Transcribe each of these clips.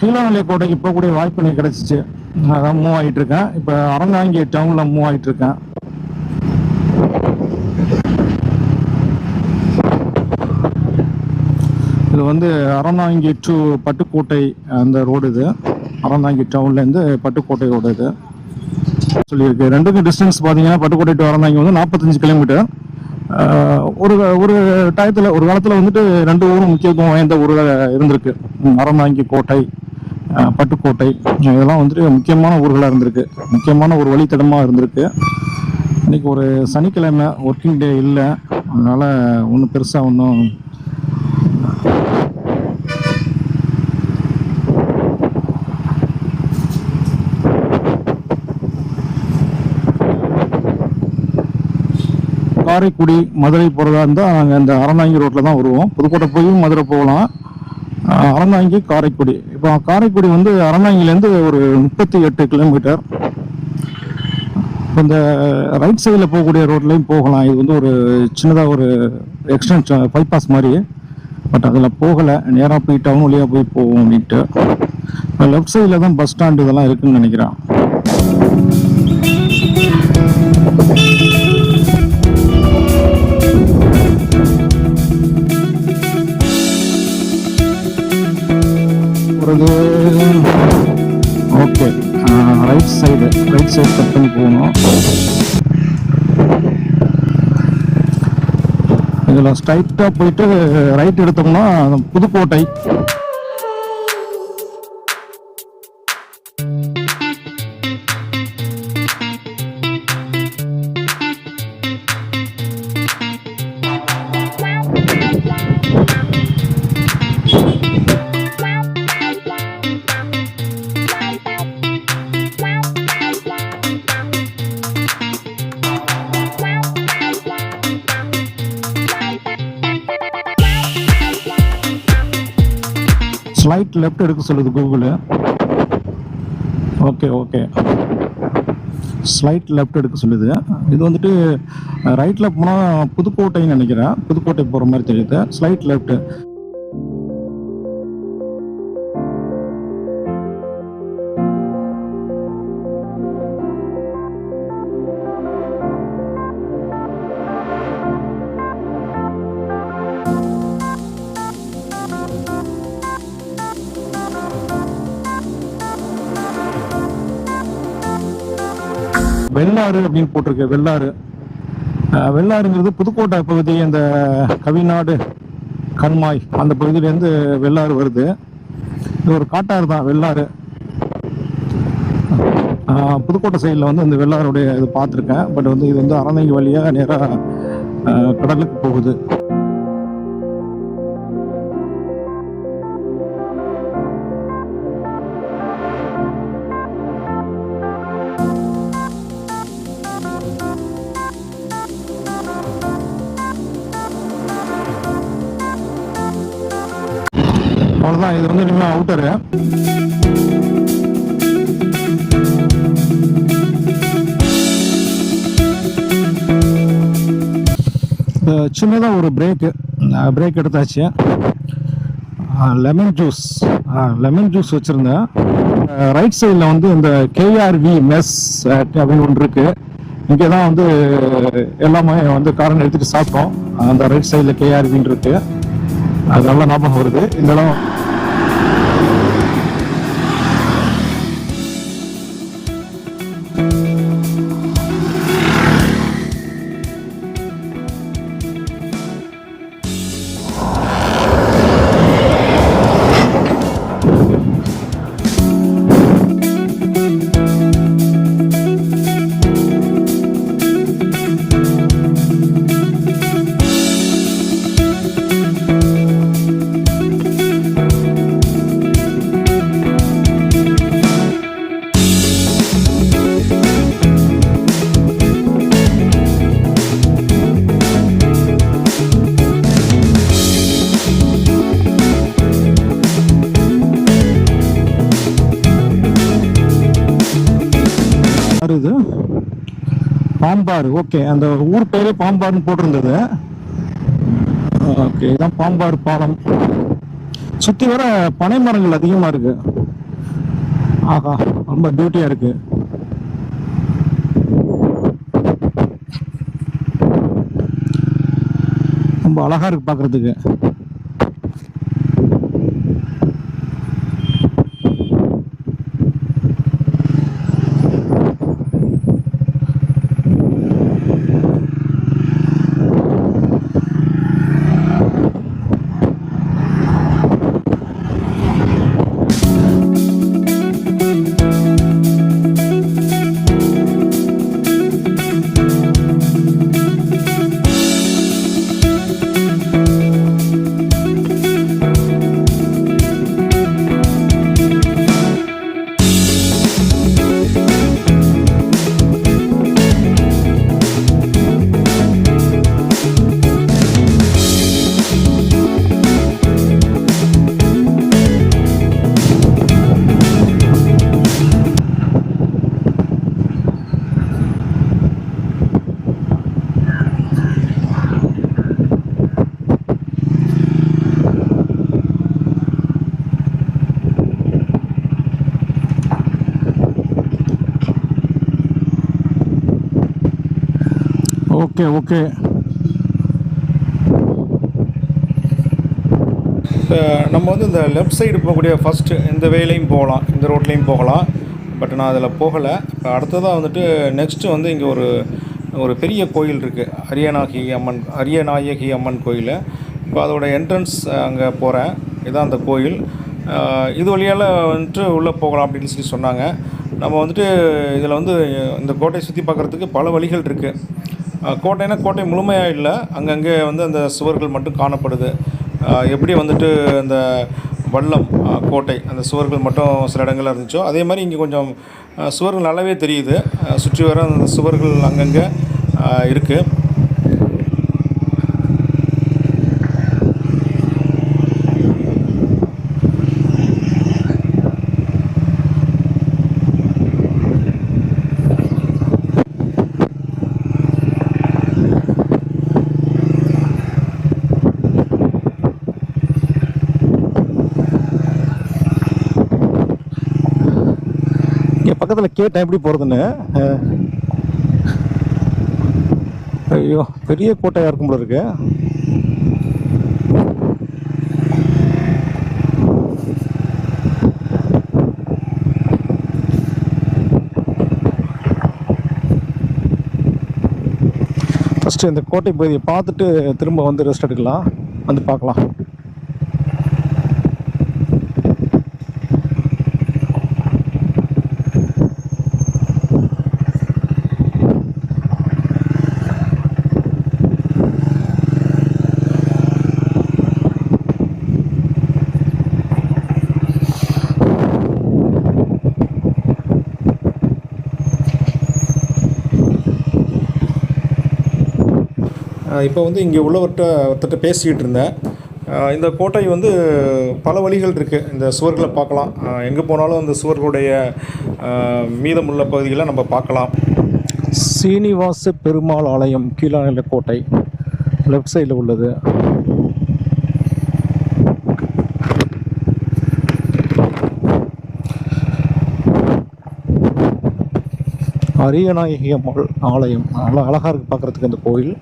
கீழநிலை கோட்டைக்கு போகக்கூடிய வாய்ப்பு எனக்கு கிடைச்சிச்சு. அதான் மூவ் ஆகிட்டு இருக்கேன் இப்போ அரங்காங்கி டவுனில் மூவ் ஆகிட்டு இருக்கேன் இது வந்து அறந்தாங்கி டு பட்டுக்கோட்டை அந்த ரோடு இது. அறந்தாங்கி டவுன்லேருந்து பட்டுக்கோட்டை ரோடு இது. சொல்லியிருக்கு. ரெண்டுக்கும் டிஸ்டன்ஸ் பார்த்தீங்கன்னா பட்டுக்கோட்டை டு அறந்தாங்கி வந்து நாற்பத்தஞ்சு கிலோமீட்டர் ஒரு ஒரு டயத்தில் ஒரு காலத்தில் வந்துட்டு ரெண்டு ஊரும் முக்கியத்துவம் வாய்ந்த ஊரில் இருந்திருக்கு. ம், அறந்தாங்கி கோட்டை. பட்டுக்கோட்டை. இதெல்லாம் வந்துட்டு முக்கியமான ஊர்களாக இருந்திருக்கு. முக்கியமான ஒரு வழித்தடமாக இருந்திருக்கு. இன்றைக்கி ஒரு சனிக்கிழமை ஒர்க்கிங் டே இல்லை. அதனால் ஒன்றும் பெருசாக ஒன்றும் காரைக்குடி மதுரை போகிறதா இருந்தால் நாங்கள் இந்த அறந்தாங்கி ரோட்டில் தான் வருவோம். புதுக்கோட்டை போய் மதுரை போகலாம். அஹ் அறந்தாங்கி காரைக்குடி. இப்போ காரைக்குடி வந்து அறந்தாங்கிலேருந்து ஒரு முப்பத்தி எட்டு கிலோமீட்டர். இப்போ இந்த ரைட் சைடில் போகக்கூடிய ரோட்லேயும் போகலாம். இது வந்து ஒரு சின்னதாக ஒரு எக்ஸ்டென்ஷன் பைபாஸ் மாதிரி. பட் அதில் போகலை. நேராக போய் டவுன் வழியாக போய் போவோம் அப்படின்ட்டு. லெஃப்ட் சைடில் தான் பஸ் ஸ்டாண்ட் இதெல்லாம் இருக்குதுன்னு நினைக்கிறேன். போகிறது okay right side right side cut பண்ணி போகணும். இதில் ஸ்ட்ரைட்டாக போயிட்டு ரைட் எடுத்தோம்னா புதுக்கோட்டை. ஸ்லைட் லெஃப்ட் எடுக்க சொல்லுது Google okay okay slight left எடுக்க சொல்லுது. இது வந்துட்டு ரைட்டில் போனால் புதுக்கோட்டைன்னு நினைக்கிறேன். புதுக்கோட்டை போகிற மாதிரி தெரியுது. ஸ்லைட் லெஃப்ட்டு வெள்ளாறு அப்படின்னு போட்டிருக்கு வெள்ளாறு. வெள்ளாறுங்கிறது புதுக்கோட்டை பகுதி அந்த கவிநாடு கண்மாய் அந்த பகுதியிலேருந்து வெள்ளாறு வருது. இது ஒரு காட்டாறு தான் வெள்ளாறு. புதுக்கோட்டை சைடில் வந்து இந்த வெள்ளாறுடைய இது பார்த்துருக்கேன். பட் வந்து இது வந்து அறந்தங்கி வழியாக நேராக கடலுக்கு போகுது. அவ்வளோதான் இது வந்து இனிமேல் அவுட்டரு சின்னதாக ஒரு பிரேக்கு பிரேக் எடுத்தாச்சு. லெமன் ஜூஸ் லெமன் ஜூஸ் வச்சுருந்தேன். ரைட் சைடில் வந்து இந்த கேஆர்வி மெஸ் அப்படின்னு ஒன்று இருக்கு. இங்கே தான் வந்து எல்லாமே வந்து காரன் எடுத்துகிட்டு சாப்பிட்டோம். அந்த ரைட் சைடில் கேஆர்வின்னு இருக்குது அது நல்லா ஞாபகம் வருது. இந்த இடம் யாரு பாம்பார் ஓகே. அந்த ஊர் பேரே பாம்பார்னு போட்டிருந்தது. ஓகே இதான் பாம்பார் பாலம். சுத்தி வர பனை மரங்கள் அதிகமா இருக்கு. ஆஹா ரொம்ப டியூட்டியாக இருக்கு. ரொம்ப அழகா இருக்கு பார்க்குறதுக்கு. Okay okay. நம்ம வந்து இந்த லெஃப்ட் சைடு போகக்கூடிய ஃபஸ்ட்டு இந்த வேலையும் போகலாம் இந்த ரோட்லேயும் போகலாம். பட் நான் அதில் போகலை. இப்போ அடுத்ததாக வந்துட்டு நெக்ஸ்ட்டு வந்து இங்கே ஒரு ஒரு பெரிய கோயில் இருக்குது அரியநாயகி அம்மன் அரியநாயகி அம்மன் கோயில். இப்போ அதோட என்ட்ரன்ஸ் அங்கே போகிறேன் இதுதான் அந்த கோயில். இது வழியால் வந்துட்டு உள்ளே போகலாம் அப்படின்னு சொல்லி சொன்னாங்க. நம்ம வந்துட்டு இதில் வந்து இந்த கோட்டையை சுற்றி பார்க்குறதுக்கு பல வழிகள் இருக்குது கோட்டைனா கோட்டை முழுமையாக இல்லை அங்கங்கே வந்து அந்த சுவர்கள் மட்டும் காணப்படுது. எப்படி வந்துட்டு அந்த வல்லம் கோட்டை அந்த சுவர்கள் மட்டும் சில இடங்களில் இருந்துச்சோ அதே மாதிரி இங்கே கொஞ்சம் சுவர்கள் நல்லாவே தெரியுது. சுற்றி வர அந்த சுவர்கள் அங்கங்கே இருக்குது பக்கத்தில் கேட்டேன் எப்படி போகிறதுன்னு ஐயோ பெரிய கோட்டையாக இருக்கும் போல இருக்கு. ஃபஸ்ட்டு இந்த கோட்டை பகுதியை பார்த்துட்டு திரும்ப வந்து ரெஸ்ட் எடுக்கலாம். வந்து பார்க்கலாம். இப்போ வந்து இங்கே உள்ளவர்கிட்ட ஒருத்தர்கிட்ட பேசிக்கிட்டு இருந்தேன். இந்த கோட்டை வந்து பல வழிகள் இருக்குது இந்த சுவர்களை பார்க்கலாம். எங்கே போனாலும் அந்த சுவர்களுடைய மீதமுள்ள பகுதிகளை நம்ம பார்க்கலாம். சீனிவாச பெருமாள் ஆலயம் கீழாநில கோட்டை. லெஃப்ட் சைடில் உள்ளது. அரியநாயகி அம்மாள் ஆலயம். நல்லா அழகாக இருக்குது பார்க்குறதுக்கு அந்த கோயில்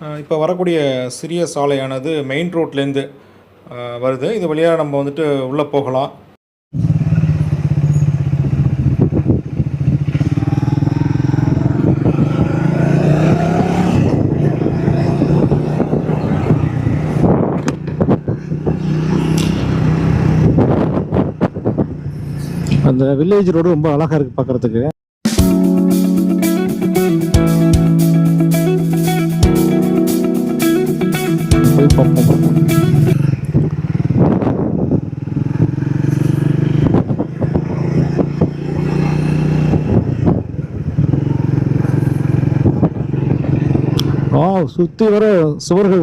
இப்போ வரக்கூடிய சிறிய சாலையானது மெயின் ரோட்லேருந்து வருது. இது வழியாக நம்ம வந்துட்டு உள்ளே போகலாம். அந்த வில்லேஜ் ரோடு ரொம்ப அழகாக இருக்குது பார்க்குறதுக்கு சுற்றி வர சுவர்கள்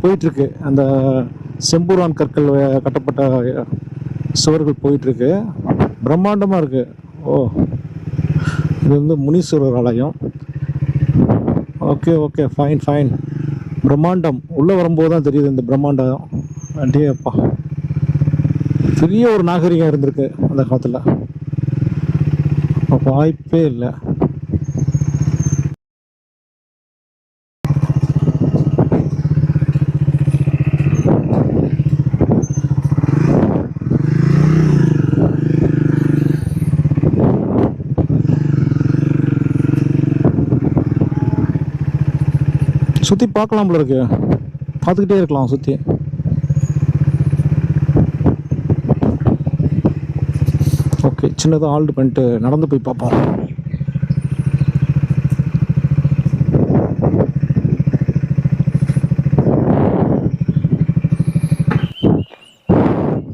போயிட்டுருக்கு. அந்த செம்பூரான் கற்கள் கட்டப்பட்ட சுவர்கள் போயிட்டுருக்கு. பிரம்மாண்டமாக இருக்குது ஓ இது வந்து முனீஸ்வரர் ஆலயம். ஓகே ஓகே ஃபைன் ஃபைன் பிரம்மாண்டம் உள்ளே வரும்போது தான் தெரியுது இந்த பிரம்மாண்டம் அப்படியே அப்பா. பெரிய ஒரு நாகரிகம் இருந்திருக்கு அந்த காலத்தில். வாய்ப்பே இல்லை. சுற்றி பார்க்கலாம் போல இருக்கு. பார்த்துக்கிட்டே இருக்கலாம் சுற்றி ஓகே சின்னதாக ஆல்டு பண்ணிட்டு நடந்து போய் பார்ப்போம்.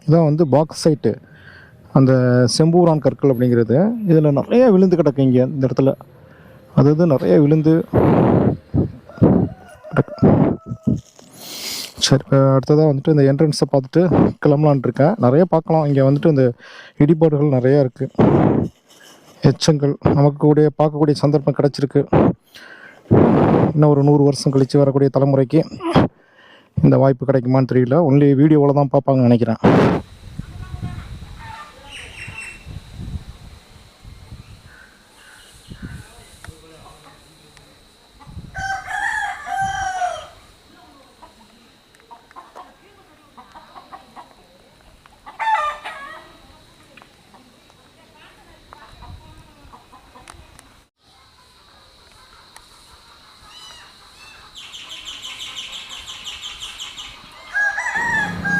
இதான் வந்து பாக்ஸ் சைட்டு அந்த செம்பூரான் கற்கள் அப்படிங்கிறது. இதில் நிறைய விழுந்து கிடக்கு இங்கே இந்த இடத்துல. அதாவது நிறைய விழுந்து சரி இப்போ அடுத்ததாக வந்துட்டு இந்த என்ட்ரன்ஸை பார்த்துட்டு கிளம்பலான் இருக்கேன் நிறைய பார்க்கலாம். இங்கே வந்துட்டு இந்த இடிபாடுகள் நிறையா இருக்குது எச்சங்கள் நமக்கு கூடிய பார்க்கக்கூடிய சந்தர்ப்பம் கிடச்சிருக்கு. இன்னும் ஒரு நூறு வருஷம் கழித்து வரக்கூடிய தலைமுறைக்கு இந்த வாய்ப்பு கிடைக்குமான்னு தெரியல. ஒன்லி வீடியோவில் தான் பார்ப்பாங்கன்னு நினைக்கிறேன்.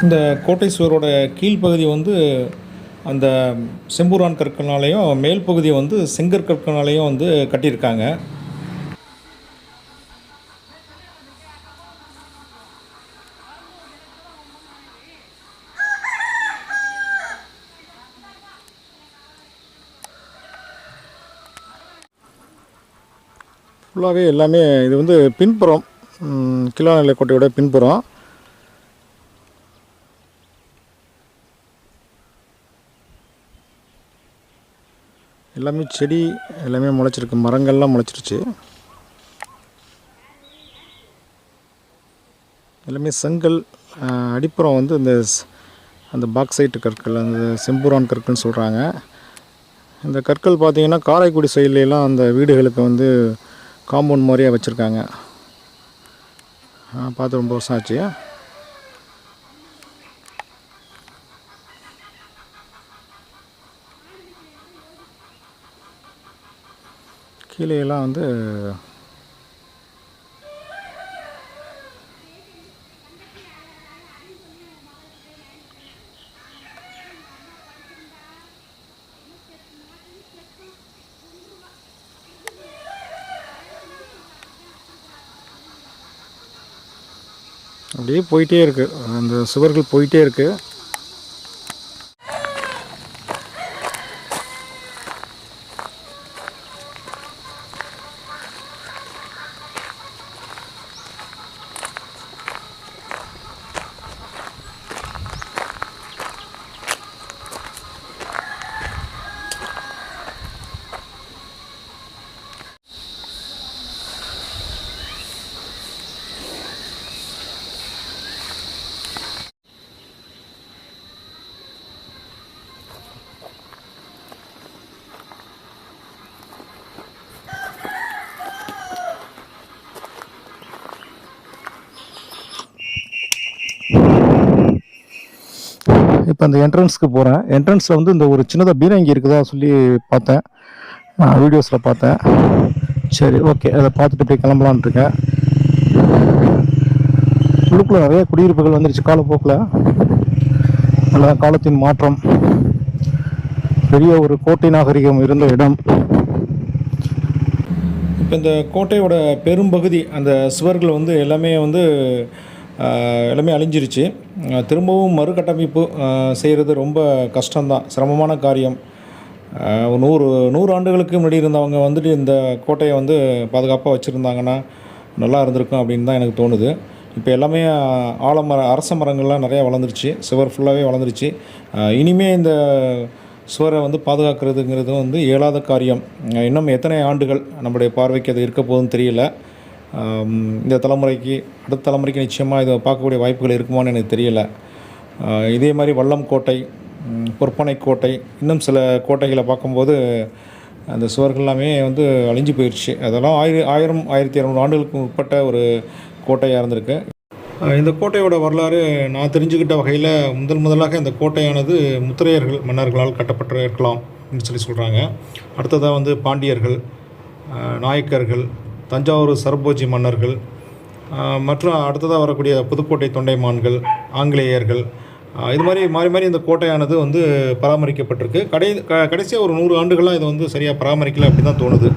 இந்த கோட்டை சுவரோட கீழ்ப்பகுதி வந்து அந்த செம்பூரான் கற்களாலேயும் மேல் பகுதியை வந்து செங்கற்கற்களாலையும் வந்து கட்டியிருக்காங்க. ஃபுல்லாகவே எல்லாமே இது வந்து பின்புறம் ம், கிளாநிலை கோட்டையோட பின்புறம். எல்லாமே செடி எல்லாமே முளைச்சிருக்கு. மரங்கள்லாம் முளைச்சிருச்சு. எல்லாமே செங்கல் அடிப்புறம் வந்து இந்த அந்த பாக்ஸைட்டு கற்கள் அந்த செம்புரான் கற்கள்னு சொல்கிறாங்க இந்த கற்கள் பார்த்திங்கன்னா காரைக்குடி சைடுல அந்த வீடுகளுக்கு வந்து காம்பவுண்ட் மாதிரியே வச்சுருக்காங்க. பார்த்து ரொம்ப வருஷம் ஆச்சு. கீழே எல்லாம் வந்து அப்படியே போயிட்டே இருக்குது அந்த சுவர்கள் போயிட்டே இருக்குது இப்போ அந்த என்ட்ரன்ஸ்க்கு போகிறேன் என்ட்ரன்ஸில் வந்து இந்த ஒரு சின்னதாக பீரங்கி இருக்குதா சொல்லி பார்த்தேன். வீடியோஸில் பார்த்தேன். சரி ஓகே அதை பார்த்துட்டு போய் கிளம்பலான்னு இருக்கேன். உள்ளுக்குள்ள நிறைய குடியிருப்புகள் வந்துருச்சு காலப்போக்கில். நல்ல காலத்தின் மாற்றம். பெரிய ஒரு கோட்டை நாகரிகம் இருந்த இடம். இப்போ இந்த கோட்டையோட பெரும்பகுதி அந்த சுவர்கள் வந்து எல்லாமே வந்து எல்லாமே அழிஞ்சிருச்சு. திரும்பவும் மறுகட்டமைப்பு செய்கிறது ரொம்ப கஷ்டம்தான். சிரமமான காரியம். நூறு நூறு ஆண்டுகளுக்கு முன்னாடி இருந்தவங்க வந்துட்டு இந்த கோட்டையை வந்து பாதுகாப்பாக வச்சுருந்தாங்கன்னா நல்லா இருந்திருக்கும் அப்படின்னு தான் எனக்கு தோணுது. இப்போ எல்லாமே ஆலமர அரச மரங்கள்லாம் நிறையா வளர்ந்துருச்சு. சுவர் ஃபுல்லாகவே வளர்ந்துருச்சு. இனிமே இந்த சுவரை வந்து பாதுகாக்கிறதுங்கிறது வந்து இயலாத காரியம். இன்னும் எத்தனை ஆண்டுகள் நம்முடைய பார்வைக்கு அது இருக்க போகுதுன்னு தெரியல. இந்த தலைமுறைக்கு அடுத்த தலைமுறைக்கு நிச்சயமாக இதை பார்க்கக்கூடிய வாய்ப்புகள் இருக்குமான்னு எனக்கு தெரியலை. இதே மாதிரி வல்லம் கோட்டை பொற்பனை கோட்டை இன்னும் சில கோட்டைகளை பார்க்கும்போது அந்த சுவர்கள் எல்லாமே வந்து அழிஞ்சு போயிடுச்சு அதெல்லாம் ஆயிரம் ஆயிரம் ஆயிரத்தி இரநூறு ஆண்டுகளுக்கு உட்பட்ட ஒரு கோட்டையாக இருந்திருக்கு. இந்த கோட்டையோட வரலாறு நான் தெரிஞ்சுக்கிட்ட வகையில் முதல் முதலாக இந்த கோட்டையானது முத்திரையர்கள் மன்னர்களால் கட்டப்பட்டு இருக்கலாம் அப்படின்னு சொல்லி சொல்கிறாங்க அடுத்ததாக வந்து பாண்டியர்கள் நாயக்கர்கள் தஞ்சாவூர் சரபோஜி மன்னர்கள் மற்றும் அடுத்ததாக வரக்கூடிய புதுக்கோட்டை தொண்டைமான்கள் ஆங்கிலேயர்கள் இது மாதிரி மாறி மாறி இந்த கோட்டையானது வந்து பராமரிக்கப்பட்டிருக்கு. கடை க கடைசியாக ஒரு நூறு ஆண்டுகளாக இது வந்து சரியாக பராமரிக்கல அப்படி தான் தோணுது.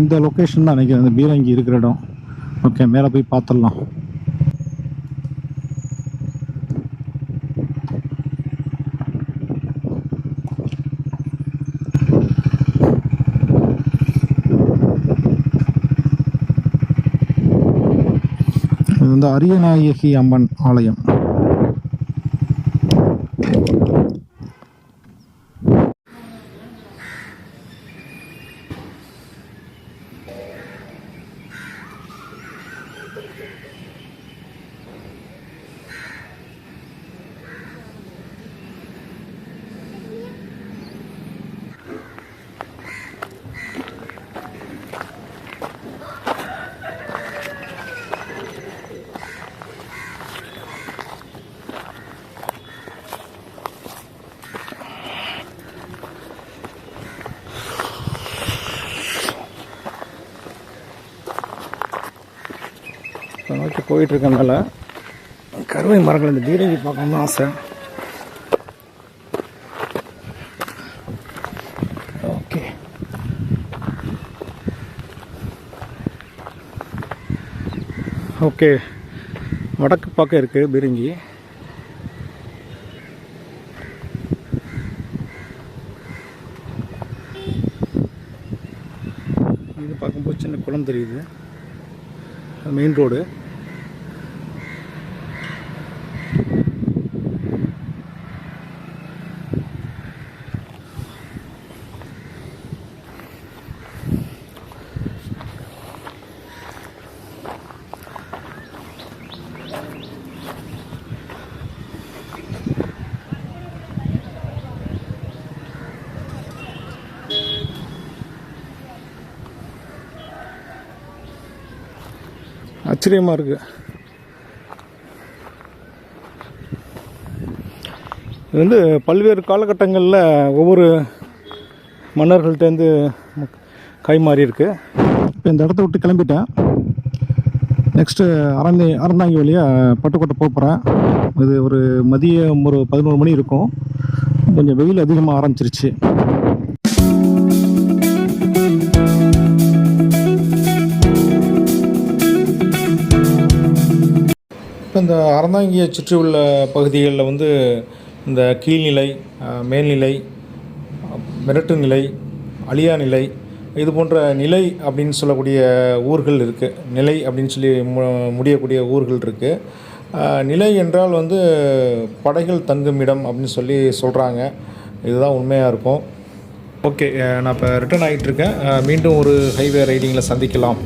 இந்த லொக்கேஷன் தான் நினைக்கிறேன். இந்த பீரங்கி இருக்கிற இடம். ஓகே மேலே போய் பார்த்துடலாம். அரியநாயகி அம்மன் ஆலயம். போயிட்டுருக்கனால போயிட்டு இருக்கனால கருவை மரங்கள் இந்த பீரங்கி பார்க்கணும்னு ஆசை. ஓகே. ஓகே. வடக்கு பக்கம் இருக்குது பீரங்கி இது பார்க்கும்போது சின்ன குளம் தெரியுது. மெயின் ரோடு ஆச்சரியமாக இருக்குது இது வந்து பல்வேறு காலகட்டங்களில் ஒவ்வொரு மன்னர்கள்ட்டேருந்து கை மாறி இருக்கு இப்போ இந்த இடத்த விட்டு கிளம்பிட்டேன். நெக்ஸ்ட்டு அறந்தை அறந்தாங்கி வழியாக பட்டுக்கோட்டை போகிறேன் இது ஒரு மதியம் ஒரு பதினோரு மணி இருக்கும். கொஞ்சம் வெயில் அதிகமாக ஆரம்பிச்சிருச்சு. இப்போ இந்த அறந்தாங்கியை சுற்றி உள்ள பகுதிகளில் வந்து இந்த கீழ்நிலை மேல்நிலை மிரட்டு நிலை அழியா நிலை இது போன்ற நிலை அப்படின்னு சொல்லக்கூடிய ஊர்கள் இருக்குது நிலை அப்படின்னு சொல்லி மு- முடியக்கூடிய ஊர்கள் இருக்குது நிலை என்றால் வந்து படைகள் தங்கும் இடம் அப்படின்னு சொல்லி சொல்கிறாங்க இதுதான் உண்மையாக இருக்கும். ஓகே நான் இப்போ ரிட்டர்ன் ஆகிட்டு இருக்கேன். மீண்டும் ஒரு ஹைவே ரைடிங்கில் சந்திக்கலாம்.